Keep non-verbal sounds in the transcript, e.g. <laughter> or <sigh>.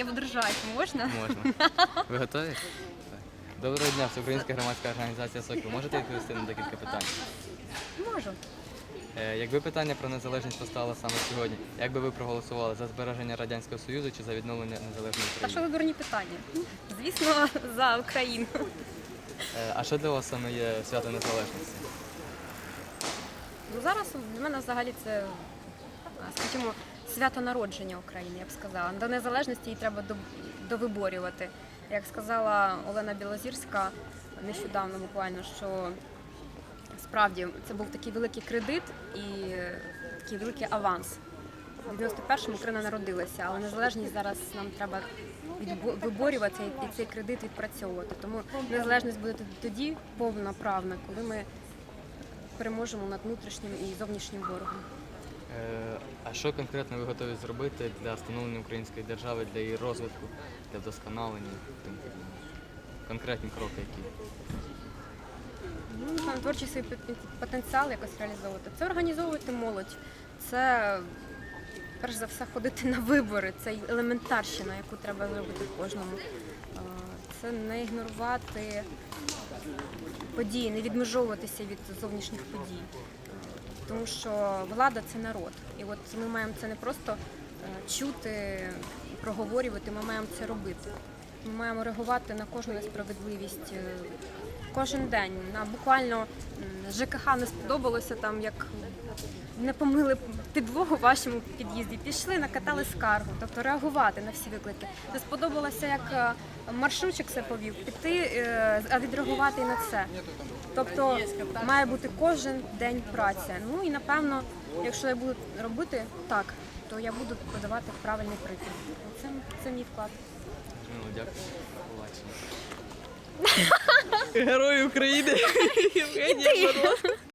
Я буду ржати, можна? Можна. Ви готові? Доброго дня, Всеукраїнська громадська організація Сокіл. Можете відповісти на декілька питань? Можу. Е, Якби питання про незалежність постало саме сьогодні, як би ви проголосували за збереження Радянського Союзу чи за відновлення незалежної Та що України? ви дурні питання? Звісно, за Україну. Е, А що для вас саме є свято незалежності? Ну зараз для мене взагалі це, а, скажімо, свято народження України, я б сказала. До незалежності її треба довиборювати. Як сказала Олена Білозірська нещодавно буквально, що справді це був такий великий кредит і такий великий аванс. У 91-му Україна народилася, але незалежність зараз нам треба виборювати і цей кредит відпрацьовувати. Тому незалежність буде тоді повноправна, коли ми переможемо над внутрішнім і зовнішнім ворогом. А що конкретно ви готові зробити для встановлення української держави, для її розвитку, для вдосконалення? подібне? Конкретні кроки, які? Ну, напевно, творчий свій потенціал якось реалізовувати. Це організовувати молодь. Це перш за все ходити на вибори. Це елементарщина, яку треба зробити кожному. Е, Це не ігнорувати події, не відмежовуватися від зовнішніх подій. Тому що влада це народ. І от ми маємо це не просто е, чути, проговорювати, ми маємо це робити. Ми маємо реагувати на кожну несправедливість е, кожен день. На буквально ЖКХ не сподобалося там, як не помили підлогу в вашому під'їзді. Пішли, накатали скаргу, тобто реагувати на всі виклики. Не сподобалося, як е, маршрутчик себе повів, піти, е, а відреагувати і на це. Тобто має бути кожен день праця. Ну і напевно, якщо я буду робити так, то я буду подавати правильний приклад. Це, це мій вклад. Ну, дякую. <laughs> Герой України <laughs> Євгенія.